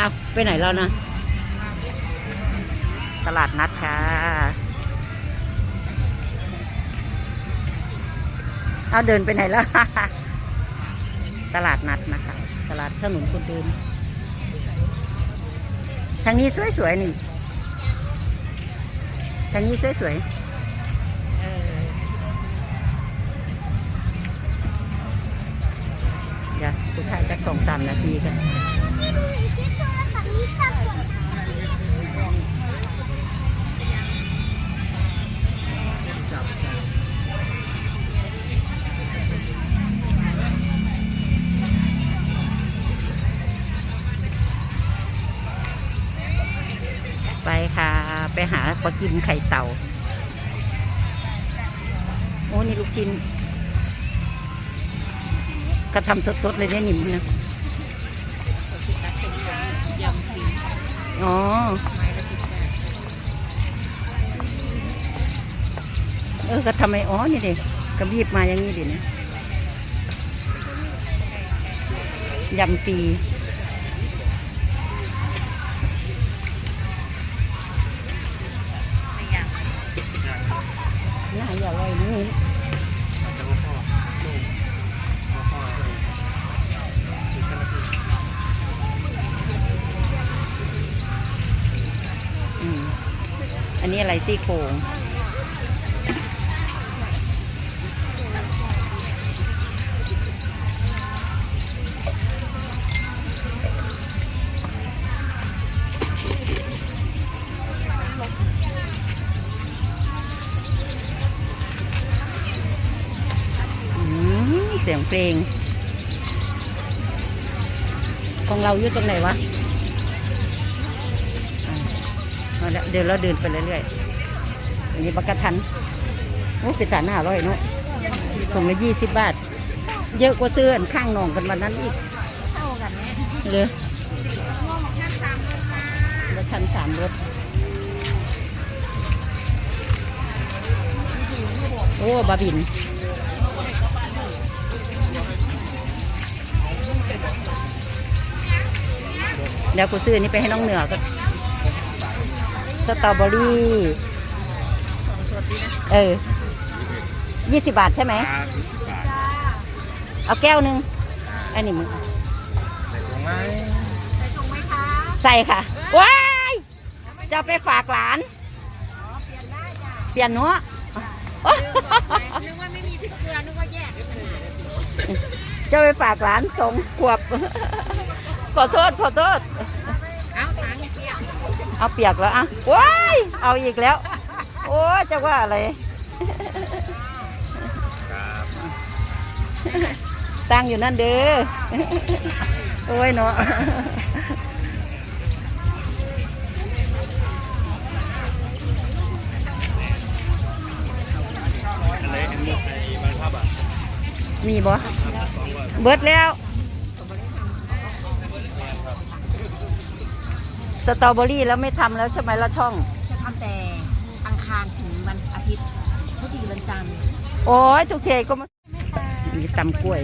เอาไปไหนแล้วนะ ตลาดนัดค่ะ เอาเดินไปไหนแล้ว ตลาดนัดนะคะ ตลาดถนนคนเดิน ทางนี้สวยๆนี่ ทางนี้สวยๆเออเดี๋ยวสุดท้ายจะสองสามนาทีกัน ไปค่ะ ไปหาปลากิมไข่เต่า โอ้ นี่ลูกชิ้น ก็ทำสดๆเลยเนี่ยนิ่มนะ อ๋อเออก็ทำไมอ๋อนี่ดิกระบีบมาอย่างนี้ดิเนี่ยยำฟรีน่าอย่าไว้นี่ อันนี้อะไรซี่โครงอืมเสียงเพลง ของเราอยู่ตรงไหนวะ เอาละเดี๋ยวเราเดินไปเรื่อยๆอันนี้บักกะทันโอ้เป็นสารห้าร้อยเนาะถุงละยี่สิบบาท เยอะกว่าเสื้อนข้างนองกันวันนั้นอีกเท่ากันเนี่ยเลยม่วงแค่สามรสนะทันสามรสโอ้บาบินเดี๋ยวกูซื้อนนี้ไปให้น้องเหนือก็ สตรอเบอรี่ของสดดีนะเออยี่สิบบาทใช่ไหมเอาแก้วหนึ่งอันนี้มึงใส่ถุงไหมคะใส่ค่ะ ว้าย จะเอาไปฝากหลานอ๋อเปลี่ยนได้จ้ะเปลี่ยนเนาะนึกว่าไม่มีพริกเกลือนึกว่าแยกจะเอาไปฝากหลานสองขวบ ขอโทษ ขอโทษ เอาเปียกแล้วอะว้ายเอาอีกแล้ว โอ้จะว่าอะไรตั้งอยู่นั่นเด้อโอ้ยเนาะอะไรอันนี้ไอ้บางภาพอะมีบ่เบิดแล้ว สตรอเบอรี่แล้วไม่ทำแล้วใช่ไหมละช่อง จะทำแต่อังคารถึงวันอาทิตย์พุธถึงวันจันทร์โอ้ยทุกเทก็มามีตำกล้วย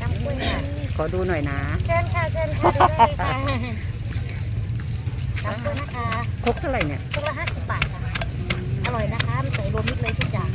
จำกล้วยค่ะ ขอดูหน่อยนะ เชิญค่ะเชิญค่ะดูได้เลยค่ะจำกล้วยนะคะครกเท่าไหร่เนี่ยชุดละห้าสิบบาทค่ะ อร่อยนะคะ มันใส่รวมมิตรเลยทุกอย่าง